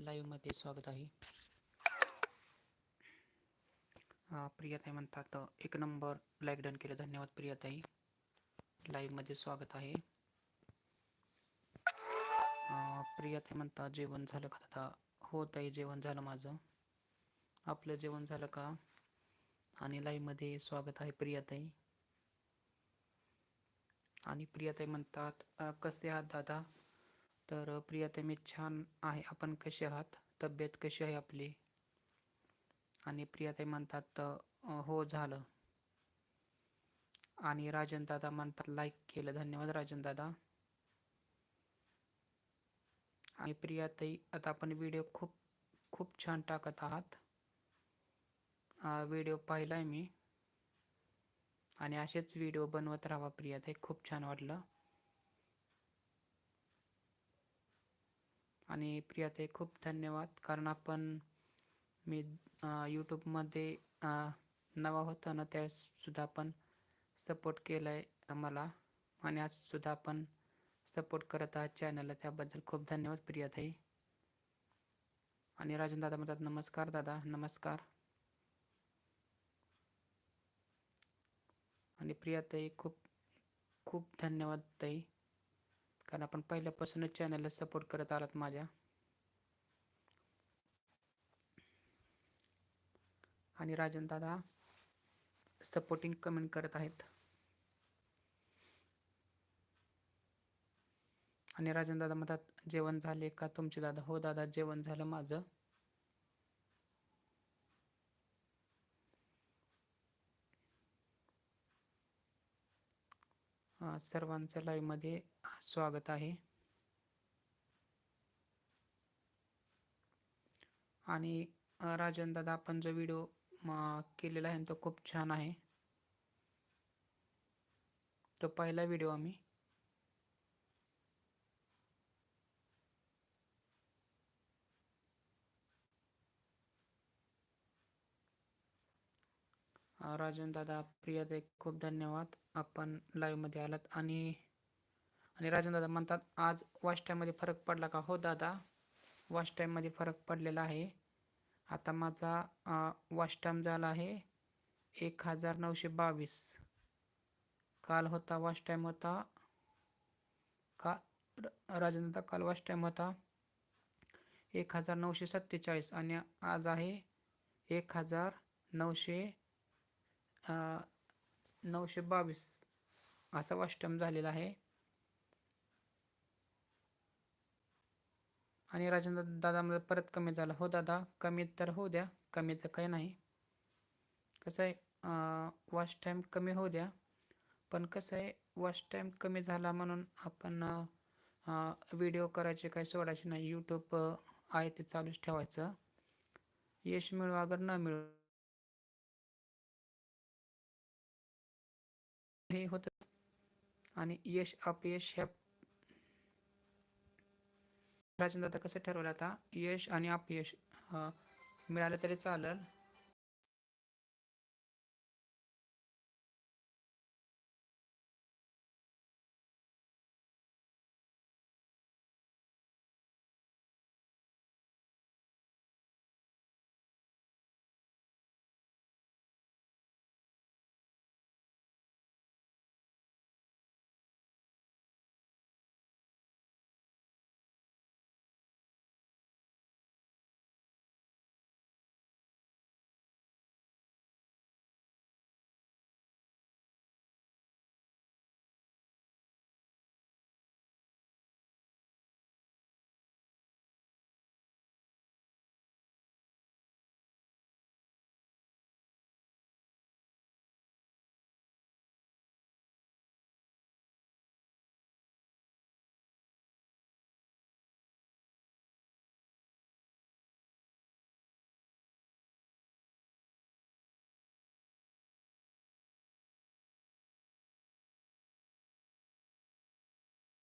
लाईव्हमध्ये स्वागत आहे. प्रियाताई म्हणतात एक नंबर लाईक डन केलं. धन्यवाद प्रियाताई. लाईव्हमध्ये स्वागत आहे. प्रियाताई म्हणतात जेवण झालं का दादा? हो ताई जेवण झालं माझं. आपलं जेवण झालं का? आणि लाईव्हमध्ये स्वागत आहे प्रियाताई. आणि प्रियाताई म्हणतात कसे आहात दादा? तर अं, मी छान आहे. आपण कसे आहात? तब्येत कशी आहे आपली? आणि प्रियाताई म्हणतात हो झालं. आणि राजन दादा म्हणतात लाईक केलं. धन्यवाद राजन दादा. आणि प्रियाताई आता आपण व्हिडिओ खूप खूप छान टाकत आहात. व्हिडिओ पाहिला आहे मी. आणि असेच व्हिडिओ बनवत राहा प्रियाताई. खूप छान वाटलं. आणि प्रियाताई खूप धन्यवाद. कारण आपण मी यूट्यूबमध्ये नवा होता ना त्यासुद्धा आपण सपोर्ट केला आहे मला. आणि आजसुद्धा आपण सपोर्ट करत आहात चॅनलला त्याबद्दल खूप धन्यवाद प्रियाताई. आणि राजन दादा म्हणतात नमस्कार दादा नमस्कार. आणि प्रियाताई खूप खूप धन्यवाद ताई. कारण आपण पहिल्यापासूनच चॅनलला सपोर्ट करत आलात माझ्या. आणि राजन दादा सपोर्टिंग कमेंट करत आहेत. आणि राजन दादा म्हणतात जेवण झाले का तुमचे दादा? हो दादा जेवण झालं माझं. सर्वांचं लाईव्हमध्ये स्वागत आहे. आणि राजन दादा आपण जो व्हिडिओ केलेला आहे तो खूप छान आहे. तो पहिला व्हिडिओ आम्ही. राजन दादा प्रियाताई खूप धन्यवाद. आपण लाईव्हमध्ये आलात. आणि आणि राजन दादा म्हणतात आज वॉश टाईममध्ये फरक पडला का? हो दादा वॉश टाईममध्ये फरक पडलेला आहे. आता माझा वॉश टाईम झाला आहे एक हजार नऊशे बावीस काल होता वॉश टाईम होता का? राजन दादा काल वॉश टाईम होता एक हजार नऊशे सत्तेचाळीस आणि आज आहे एक हजार नऊशे नऊशे बावीस असा वॉच टाईम झालेला आहे. आणि राजेंद्र दादामध्ये परत कमी झाला. हो दादा कमी तर होऊ द्या कमीचं काही नाही. कसं आहे वॉच टाईम कमी होऊ द्या. पण कसं आहे वॉच टाईम कमी झाला म्हणून आपण व्हिडिओ करायचे काही सोडायचे नाही. यूट्यूब आहे ते चालूच ठेवायचं. यश मिळवा अगर न मिळू. हे होतं. आणि यश अपयश ह्या राजन दादा कसं ठरवलं आता? यश आणि अपयश मिळालं तरी चालेल.